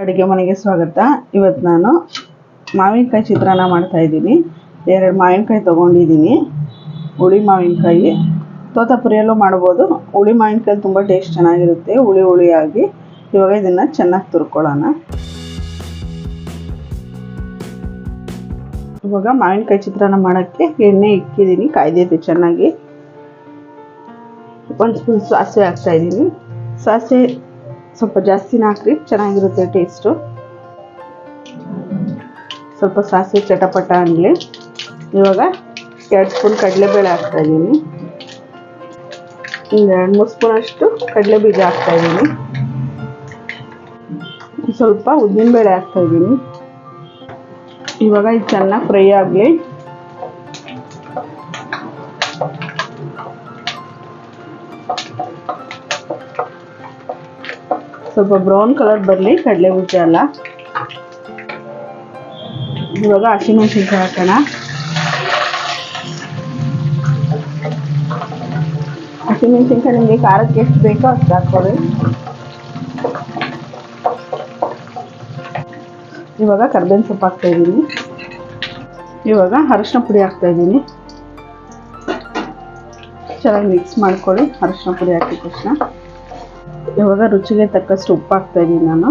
ಅಡುಗೆ ಮನೆಗೆ ಸ್ವಾಗತ. ಇವತ್ತು ನಾನು ಮಾವಿನಕಾಯಿ ಚಿತ್ರಾನ್ನ ಮಾಡ್ತಾ ಇದ್ದೀನಿ. ಎರಡು ಮಾವಿನಕಾಯಿ ತೊಗೊಂಡಿದ್ದೀನಿ. ಹುಳಿ ಮಾವಿನಕಾಯಿ. ತೋತಾಪುರಿಯಲ್ಲೂ ಮಾಡ್ಬೋದು. ಹುಳಿ ಮಾವಿನಕಾಯಿ ತುಂಬ ಟೇಸ್ಟ್ ಚೆನ್ನಾಗಿರುತ್ತೆ. ಹುಳಿ ಹುಳಿಯಾಗಿ. ಇವಾಗ ಇದನ್ನು ಚೆನ್ನಾಗಿ ತುರ್ಕೊಳ್ಳೋಣ. ಇವಾಗ ಮಾವಿನಕಾಯಿ ಚಿತ್ರಾನ್ನ ಮಾಡೋಕ್ಕೆ ಎಣ್ಣೆ ಇಕ್ಕಿದ್ದೀನಿ. ಕಾಯ್ದೈತೆ ಚೆನ್ನಾಗಿ. ಒಂದು ಸ್ಪೂನ್ ಸಾಸಿವೆ ಹಾಕ್ತಾ ಇದ್ದೀನಿ. ಸಾಸಿವೆ ಸ್ವಲ್ಪ ಜಾಸ್ತಿನ ಹಾಕ್ರಿ, ಚೆನ್ನಾಗಿರುತ್ತೆ ಟೇಸ್ಟು ಸ್ವಲ್ಪ ಸಾಸಿವೆ ಚಟಪಟ ಅನ್ನಲಿ ಇವಾಗ ಎರಡು ಸ್ಪೂನ್ ಕಡಲೆಬೇಳೆ ಹಾಕ್ತಾ ಇದ್ದೀನಿ. ಒಂದು ಎರಡು ಮೂರು ಸ್ಪೂನ್ ಅಷ್ಟು ಕಡಲೆ ಬೀಜ ಹಾಕ್ತಾ ಇದ್ದೀನಿ. ಸ್ವಲ್ಪ ಉದ್ದಿನಬೇಳೆ ಹಾಕ್ತಾ ಇದ್ದೀನಿ. ಇವಾಗ ಇದು ಚೆನ್ನಾಗಿ ಫ್ರೈ ಆಗಲಿ. ಸ್ವಲ್ಪ ಬ್ರೌನ್ ಕಲರ್ ಬರಲಿ, ಕಡಲೆ ಬೀಜ ಎಲ್ಲ ಇವಾಗ ಹಸಿಮೆಣಸಿನ್ಕಾಯಿ ಹಾಕೋಣ. ಹಸಿಮೆಣಸಿನ್ಕಾಯಿ ನಿಮಗೆ ಖಾರಕ್ಕೆ ಎಷ್ಟು ಬೇಕೋ ಅಷ್ಟು ಹಾಕೊಳ್ಳಿ ಇವಾಗ ಕರ್ಬೇವಿನ ಸೊಪ್ಪು ಹಾಕ್ತಾ ಇದ್ದೀನಿ. ಇವಾಗ ಅರಶಿನ ಪುಡಿ ಹಾಕ್ತಾ ಇದ್ದೀನಿ. ಚೆನ್ನಾಗಿ ಮಿಕ್ಸ್ ಮಾಡ್ಕೊಳ್ಳಿ, ಅರಶಿನ ಪುಡಿ ಹಾಕಿದ ತಕ್ಷಣ. ಇವಾಗ ರುಚಿಗೆ ತಕ್ಕಷ್ಟು ಉಪ್ಪು ಹಾಕ್ತಾ ಇದ್ದೀನಿ ನಾನು.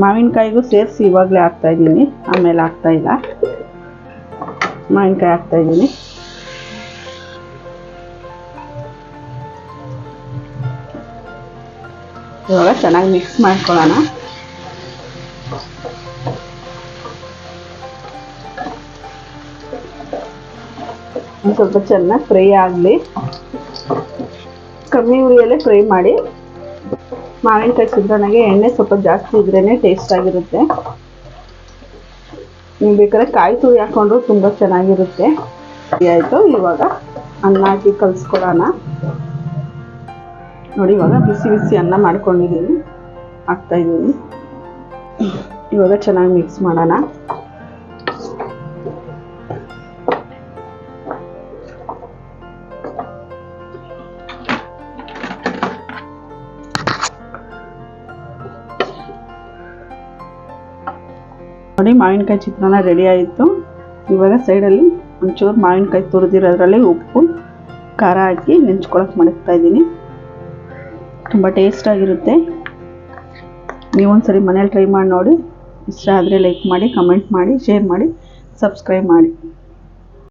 ಮಾವಿನಕಾಯಿಗೂ ಸೇರಿಸಿ ಇವಾಗಲೇ ಹಾಕ್ತಾ ಇದ್ದೀನಿ. ಆಮೇಲೆ ಹಾಕ್ತಾ ಇಲ್ಲ. ಮಾವಿನಕಾಯಿ ಹಾಕ್ತಾ ಇದ್ದೀನಿ. ಇವಾಗ ಚೆನ್ನಾಗಿ ಮಿಕ್ಸ್ ಮಾಡ್ಕೊಳ್ಳೋಣ. ಸ್ವಲ್ಪ ಚೆನ್ನಾಗಿ ಫ್ರೈ ಆಗಲಿ. ಕಮ್ಮಿ ಉರಿಯಲ್ಲೇ ಫ್ರೈ ಮಾಡಿ ಮಾವಿನಕಾಯಿ ಚಿತ್ರಾನ್ನಗೆ ಎಣ್ಣೆ ಸ್ವಲ್ಪ ಜಾಸ್ತಿ ಇದ್ರೇ ಟೇಸ್ಟ್ ಆಗಿರುತ್ತೆ. ನೀವು ಬೇಕಾದ್ರೆ ಕಾಯಿ ತುರಿ ಹಾಕೊಂಡ್ರು ತುಂಬ ಚೆನ್ನಾಗಿರುತ್ತೆ. ಆಯಿತು, ಇವಾಗ ಅನ್ನ ಹಾಕಿ ಕಲಿಸ್ಕೊಳ್ಳೋಣ ನೋಡಿ, ಇವಾಗ ಬಿಸಿ ಬಿಸಿ ಅನ್ನ ಮಾಡ್ಕೊಂಡಿದ್ದೀನಿ. ಹಾಕ್ತಾಯಿದ್ದೀನಿ ಇವಾಗ ಚೆನ್ನಾಗಿ ಮಿಕ್ಸ್ ಮಾಡೋಣ. ನೋಡಿ, ಮಾವಿನಕಾಯಿ ಚಿತ್ರಾನ್ನ ರೆಡಿ ಆಯಿತು. ಇವಾಗ ಸೈಡಲ್ಲಿ ಒಂಚೂರು ಮಾವಿನಕಾಯಿ ತುರಿದಿರೋದ್ರಲ್ಲಿ ಉಪ್ಪು, ಖಾರ ಹಾಕಿ ನೆಂಚ್ಕೊಳಕ್ಕೆ ಮಡಗ್ತಾ ಇದ್ದೀನಿ. ತುಂಬ ಟೇಸ್ಟಾಗಿರುತ್ತೆ ನೀವೊಂದ್ಸರಿ ಮನೇಲಿ ಟ್ರೈ ಮಾಡಿ ನೋಡಿ. ಇಷ್ಟ ಆದರೆ ಲೈಕ್ ಮಾಡಿ ಕಮೆಂಟ್ ಮಾಡಿ ಶೇರ್ ಮಾಡಿ ಸಬ್ಸ್ಕ್ರೈಬ್ ಮಾಡಿ.